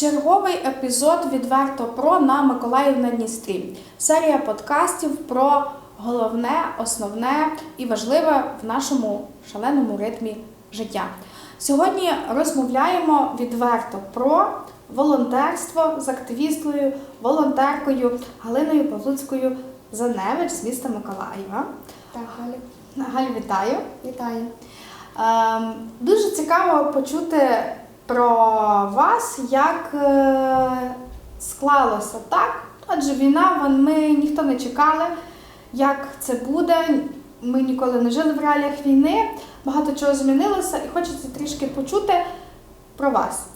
Черговий епізод відверто про на Миколаїв на Дністрі. Серія подкастів про головне, основне і важливе в нашому шаленому ритмі життя. Сьогодні розмовляємо відверто про волонтерство з активісткою, волонтеркою Галиною Павлуцькою Заневич з міста Миколаєва. Так, Галя, Галь, вітаю. вітаю. Ем, Дуже цікаво почути про вас, як е, склалося так. Адже війна, ми ніхто не чекали, як це буде. Ми ніколи не жили в реаліях війни, багато чого змінилося, і хочеться трішки почути про вас.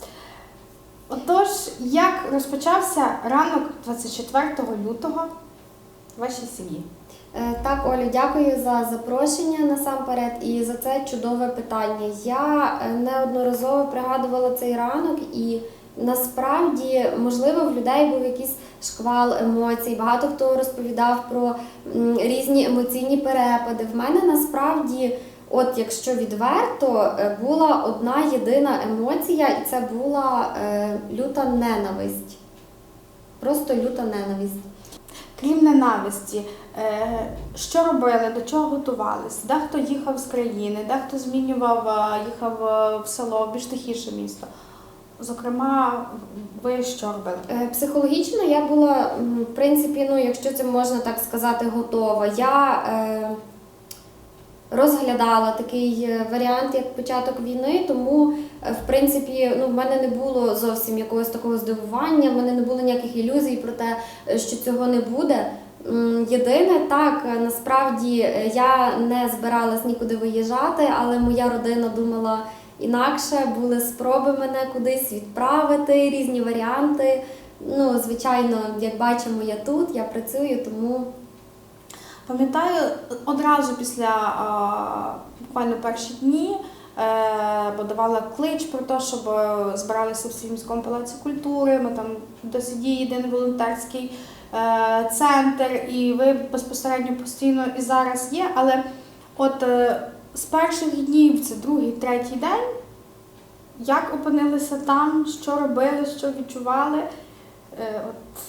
Отож, як розпочався ранок 24 лютого в вашій сім'ї? Е, Так, Олю, дякую за запрошення насамперед і за це чудове питання. Я е, неодноразово пригадувала цей ранок, і насправді, можливо, в людей був якийсь шквал емоцій. Багато хто розповідав про різні емоційні перепади. В мене насправді, от якщо відверто, е, була одна єдина емоція, і це була люта ненависть. Просто люта ненависть. Крім ненависті, е, що робили, до чого готувались? Дехто їхав з країни, дехто змінював, е, їхав е, в село, в більш тихіше місто. Зокрема, ви що робили? Психологічно я була, в принципі, ну, якщо це можна так сказати, готова. Я розглядала такий е, варіант, як початок війни, тому, е, в принципі, ну, в мене не було зовсім якогось такого здивування, в мене не було ніяких ілюзій про те, е, що цього не буде. Єдине, так, насправді я не збиралась нікуди виїжджати, але моя родина думала інакше, були спроби мене кудись відправити, різні варіанти. Ну, звичайно, як бачимо, я тут, я працюю, тому Пам'ятаю, одразу після буквально перші дні е, подавала клич про те, щоб е, збиралися в Сільмському палаці культури. Ми там діє єдиний волонтерський е, центр, і ви безпосередньо постійно і зараз є. Але от з перших днів, це другий, третій день, як опинилися там, що робили, що відчували? От,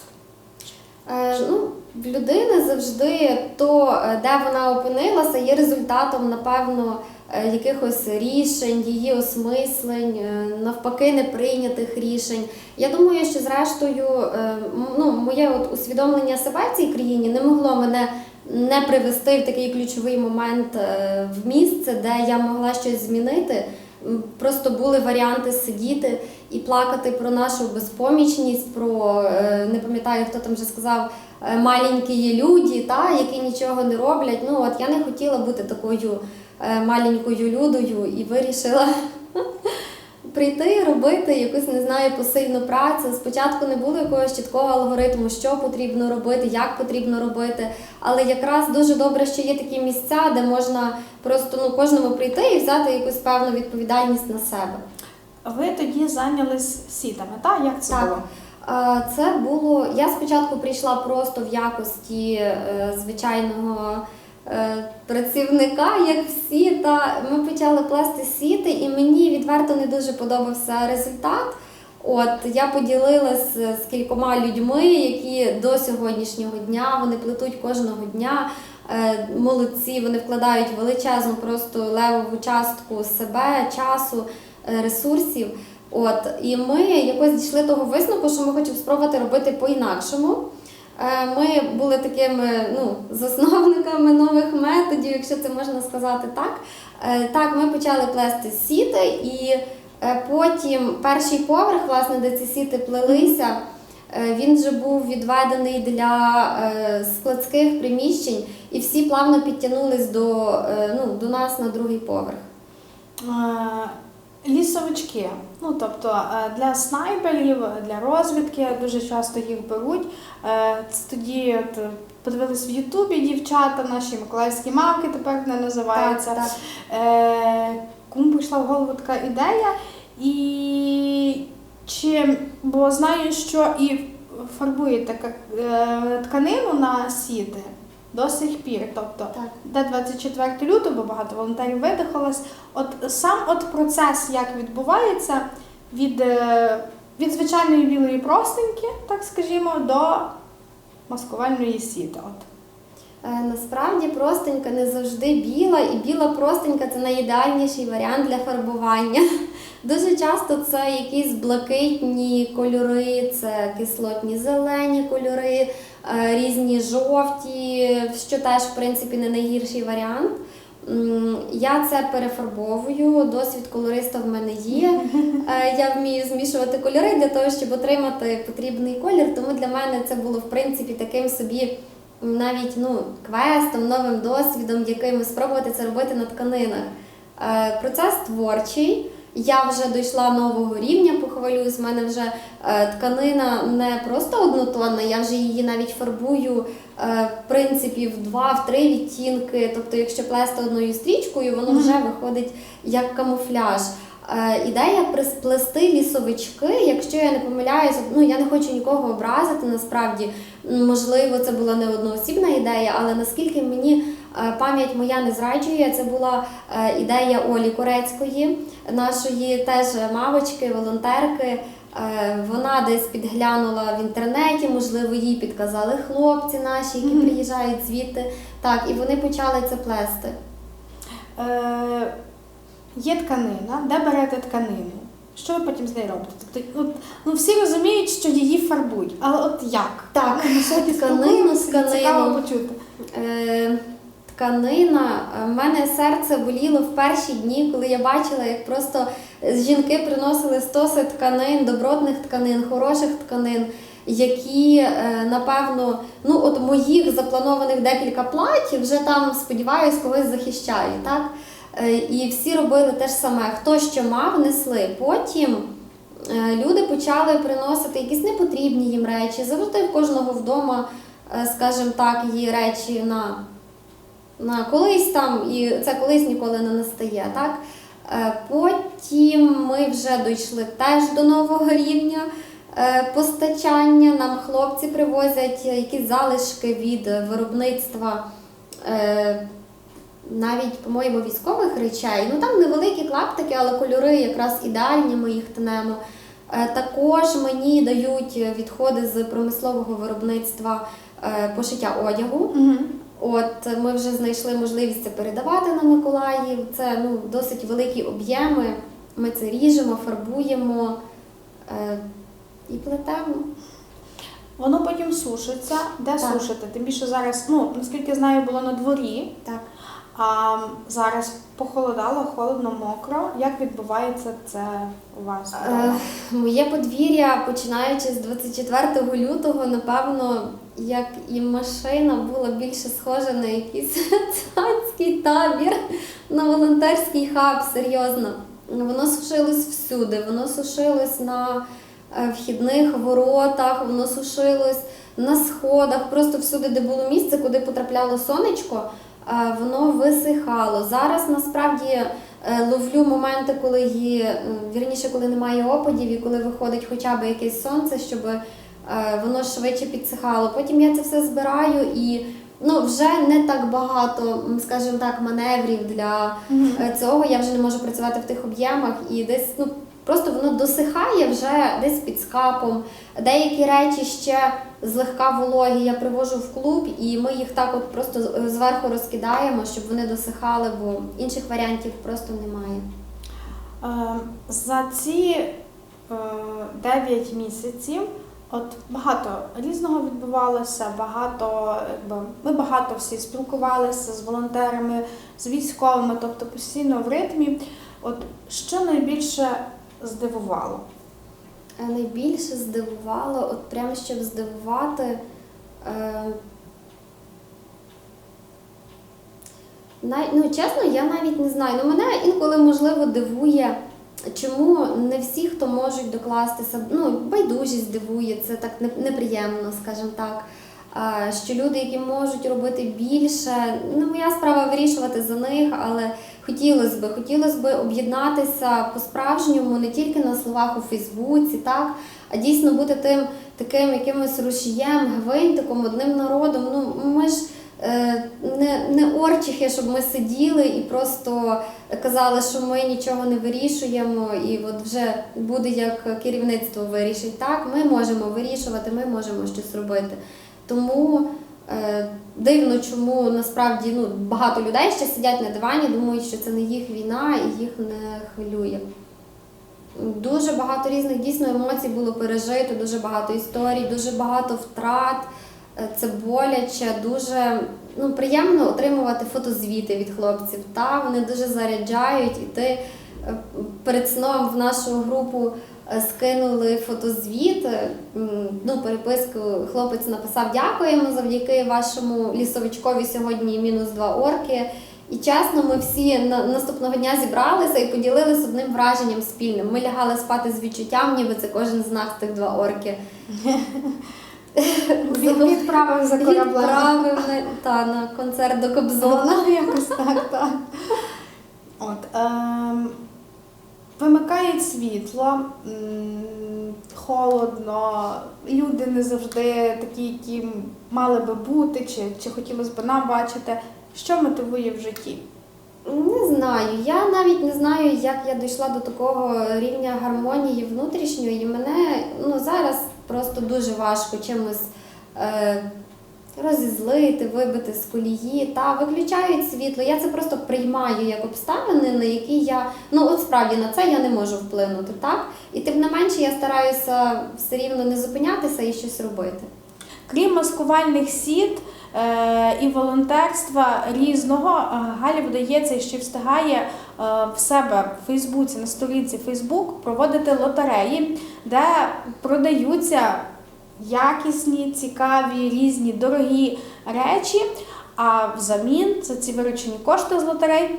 ну, в завжди то, е, де вона опинилася, є результатом, напевно, е, якихось рішень, її осмислень, е, навпаки, неприйнятих рішень. Я думаю, що зрештою, е, ну, моє от усвідомлення себе в цій країні не могло мене не привести в такий ключовий момент е, в місце, де я могла щось змінити. Просто були варіанти сидіти і плакати про нашу безпомічність, про е, не пам'ятаю, хто там вже сказав, е, маленькі люди, та, які нічого не роблять. Ну от я не хотіла бути такою е, маленькою людою і вирішила прийти, робити якусь, не знаю, посильну працю. Спочатку не було якогось чіткого алгоритму, що потрібно робити, як потрібно робити. Але якраз дуже добре, що є такі місця, де можна просто ну, кожному прийти і взяти якусь певну відповідальність на себе. Ви тоді зайнялись сітами, так? Як це Так. було? Це було. Я спочатку прийшла просто в якості е, звичайного е, працівника, як всі. Та ми почали плести сіти, і мені відверто не дуже подобався результат. От я поділилась з кількома людьми, які до сьогоднішнього дня вони плетуть кожного дня. Е, Молодці, вони вкладають величезну просто левову частку себе, часу, е, ресурсів. От, і ми якось дійшли того висновку, що ми хочемо спробувати робити по-інакшому. Е, Ми були такими ну, засновниками нових методів, якщо це можна сказати так. Е, Так, ми почали плести сіти, і е, потім перший поверх, власне, де ці сіти плелися, е, він вже був відведений для е, складських приміщень, і всі плавно підтягнулись до, е, ну, до нас на другий поверх. Лісовички, ну тобто е, для снайперів, для розвідки дуже часто їх беруть. Е, Це тоді от, подивились в Ютубі дівчата, наші миколаївські мавки тепер вони називаються. Так, так. Е, Кому прийшла в голову така ідея? І чи бо знаю, що і фарбуєте ка- е, тканину на сіти до сих пір. Тобто Так. де 24 лютого, бо багато волонтерів видихалось. От сам от процес, як відбувається від е, від звичайної білої простинки, так скажімо, до маскувальної сіти. От. Е, Насправді простенька не завжди біла, і біла простенька це найідеальніший варіант для фарбування. Дуже часто це якісь блакитні кольори, це кислотні зелені кольори, е, різні жовті, що теж в принципі не найгірший варіант. Я це перефарбовую, досвід колориста в мене є. Е, Я вмію змішувати кольори для того, щоб отримати потрібний колір. Тому для мене це було в принципі таким собі навіть ну, квестом, новим досвідом, яким спробувати це робити на тканинах. Е, Процес творчий. Я вже дійшла нового рівня, похвалююсь, в мене вже е, тканина не просто однотонна, я вже її навіть фарбую е, в принципі в два, в три відтінки. Тобто, якщо плести одною стрічкою, воно вже виходить як камуфляж. Е, ідея присплести лісовички, якщо я не помиляюся, ну я не хочу нікого образити. Насправді, можливо, це була не одноосібна ідея, але наскільки мені е, пам'ять моя не зраджує, це була е, ідея Олі Корецької, нашої теж мавочки, волонтерки. Вона десь підглянула в інтернеті, можливо, їй підказали хлопці наші, які приїжджають звідти. Так, і вони почали це плести. Е, є тканина, де берете тканину? Що ви потім з нею робите? Тобто, от, ну, всі розуміють, що її фарбують, але от як? Так, Ну, тканину. Цікаво почути. Е, тканина. У мене серце боліло в перші дні, коли я бачила, як просто жінки приносили стоси тканин, добротних тканин, хороших тканин, які, е, напевно, ну от моїх запланованих декілька платів вже там, сподіваюсь, когось захищають. Так? Е, І всі робили те ж саме. Хто що мав, несли. Потім е, люди почали приносити якісь непотрібні їм речі. Завжди в кожного вдома, е, скажімо так, є речі на, на колись там, і це колись ніколи не настає. Так? Потім ми вже дійшли теж до нового рівня постачання. Нам хлопці привозять якісь залишки від виробництва. Навіть, по-моєму, військових речей. Ну там невеликі клаптики, але кольори якраз ідеальні, ми їх тнемо. Е, Також мені дають відходи з промислового виробництва е, пошиття одягу. Угу. От ми вже знайшли можливість це передавати на Миколаїв. Це ну, досить великі об'єми. Ми це ріжемо, фарбуємо е, і плетемо. Воно потім сушиться. Де Так. сушите? Тим більше зараз, ну, наскільки знаю, було на дворі, Так. А зараз похолодало, холодно, мокро. Як відбувається це у вас? Е, Моє подвір'я, починаючи з 24 лютого, напевно, як і машина була більше схожа на якийсь царський табір, на волонтерський хаб, серйозно. Воно сушилось всюди, воно сушилось на е, вхідних воротах, воно сушилось на сходах, просто всюди, де було місце, куди потрапляло сонечко, воно висихало. Зараз насправді е, ловлю моменти, коли є, е, вірніше, коли немає опадів і коли виходить хоча б якесь сонце, щоб е, воно швидше підсихало. Потім я це все збираю і ну, вже не так багато, скажімо так, маневрів для Мгм. е, цього. Я вже не можу працювати в тих об'ємах і десь ну. Просто воно досихає вже десь під скапом. Деякі речі ще злегка вологі я привожу в клуб, і ми їх так от просто зверху розкидаємо, щоб вони досихали, бо інших варіантів просто немає. Е, За ці е, 9 місяців от багато різного відбувалося, багато, ми багато всі спілкувалися з волонтерами, з військовими, тобто постійно в ритмі. От що найбільше здивувало? Е, Найбільше здивувало, от прямо щоб здивувати. Е, най, ну, чесно, я навіть не знаю. Ну, мене інколи можливо дивує, чому не всі, хто можуть докластися, ну, байдужість дивує, це так неприємно, скажімо так. Е, Що люди, які можуть робити більше, ну моя справа вирішувати за них, але хотілося би, хотілося би об'єднатися по-справжньому, не тільки на словах у Фейсбуці, так, а дійсно бути тим таким якимось рушієм, гвинтиком, одним народом. Ну ми ж е, не, не орчихи, щоб ми сиділи і просто казали, що ми нічого не вирішуємо, і от вже буде як керівництво вирішить. Так, ми можемо вирішувати, ми можемо щось робити. Тому дивно, чому насправді ну, багато людей ще сидять на дивані, думають, що це не їх війна і їх не хвилює. Дуже багато різних дійсно емоцій було пережито, дуже багато історій, дуже багато втрат. Е, Це боляче, дуже ну, приємно отримувати фотозвіти від хлопців. Та вони дуже заряджають, і ти е, перед сном в нашу групу е, скинули фотозвіт. е, Ну, переписку хлопець написав: Дякуємо завдяки вашому лісовичкові сьогодні мінус два орки. І чесно, ми всі наступного дня зібралися і поділилися одним враженням спільним. Ми лягали спати з відчуттям, ніби це кожен з нас тих два орки. Від, відправив за кораблем. Відправив на, та, на концерт до Кобзона. Якось так, так. От, ем, вимикають світло, холодно, люди не завжди такі, які мали би бути, чи, чи хотілося б нам бачити. Що мотивує в житті? Не знаю. Я навіть не знаю, як я дійшла до такого рівня гармонії внутрішньої. Мене ну, зараз просто дуже важко чимось е, розізлити, вибити з колії. Та виключають світло. Я це просто приймаю як обставини, на які я ну от справді на це я не можу вплинути. Так? І тим не менше я стараюся все рівно не зупинятися і щось робити. Крім маскувальних сіт е, і волонтерства різного, е, Галі вдається і ще встигає е, в себе в Фейсбуці на сторінці Фейсбук проводити лотереї, де продаються якісні, цікаві, різні дорогі речі. А взамін за ці виручені кошти з лотерей е,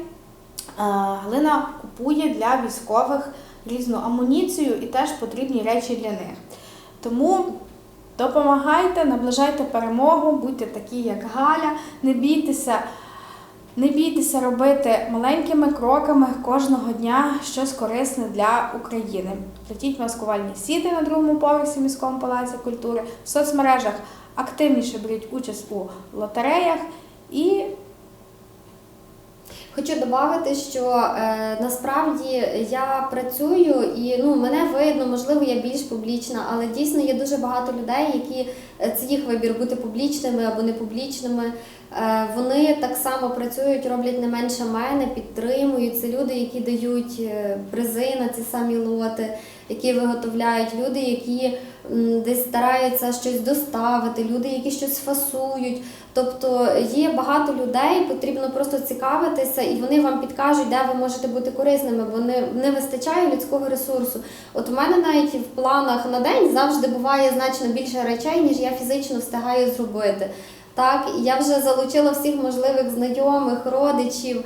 Галина купує для військових різну амуніцію і теж потрібні речі для них. Тому Допомагайте, наближайте перемогу, будьте такі, як Галя, не бійтеся, не бійтеся робити маленькими кроками кожного дня щось корисне для України. Плетіть маскувальні сіти на другому поверсі міському палаці культури, в соцмережах активніше беріть участь у лотереях і Хочу додати, що е, насправді я працюю і ну мене видно, можливо, я більш публічна, але дійсно є дуже багато людей, які е, це їх вибір бути публічними або не публічними. Е, вони так само працюють, роблять не менше мене, підтримують. Це люди, які дають е, призи на ці самі лоти, які виготовляють, люди, які десь стараються щось доставити, люди, які щось фасують. Тобто є багато людей, потрібно просто цікавитися, і вони вам підкажуть, де ви можете бути корисними, бо не, не вистачає людського ресурсу. От у мене навіть в планах на день завжди буває значно більше речей, ніж я фізично встигаю зробити. Так, я вже залучила всіх можливих знайомих, родичів,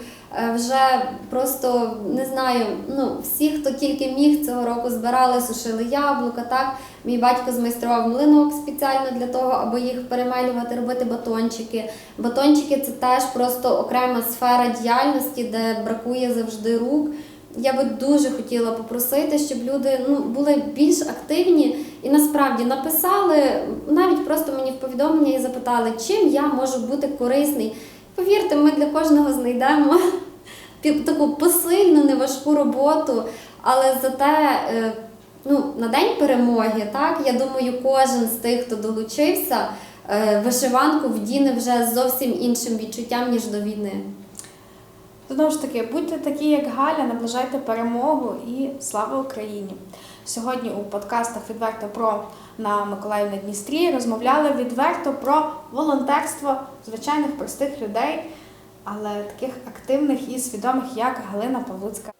вже просто не знаю, ну всі, хто тільки міг цього року збирали, сушили яблука. Так, мій батько змайстрував млинок спеціально для того, аби їх перемелювати, робити батончики. Батончики це теж просто окрема сфера діяльності, де бракує завжди рук. Я би дуже хотіла попросити, щоб люди ну, були більш активні і насправді написали навіть просто мені в повідомлення і запитали, чим я можу бути корисний. Повірте, ми для кожного знайдемо таку посильну, неважку роботу, але зате е, ну, на день перемоги, так, я думаю, кожен з тих, хто долучився, е, вишиванку вдіне вже з зовсім іншим відчуттям, ніж до війни. Знову ж таки, будьте такі, як Галя, наближайте перемогу і слава Україні! Сьогодні у подкастах відверто про на Миколаївна Дністрі розмовляли відверто про волонтерство звичайних простих людей, але таких активних і свідомих, як Галина Павлуцька.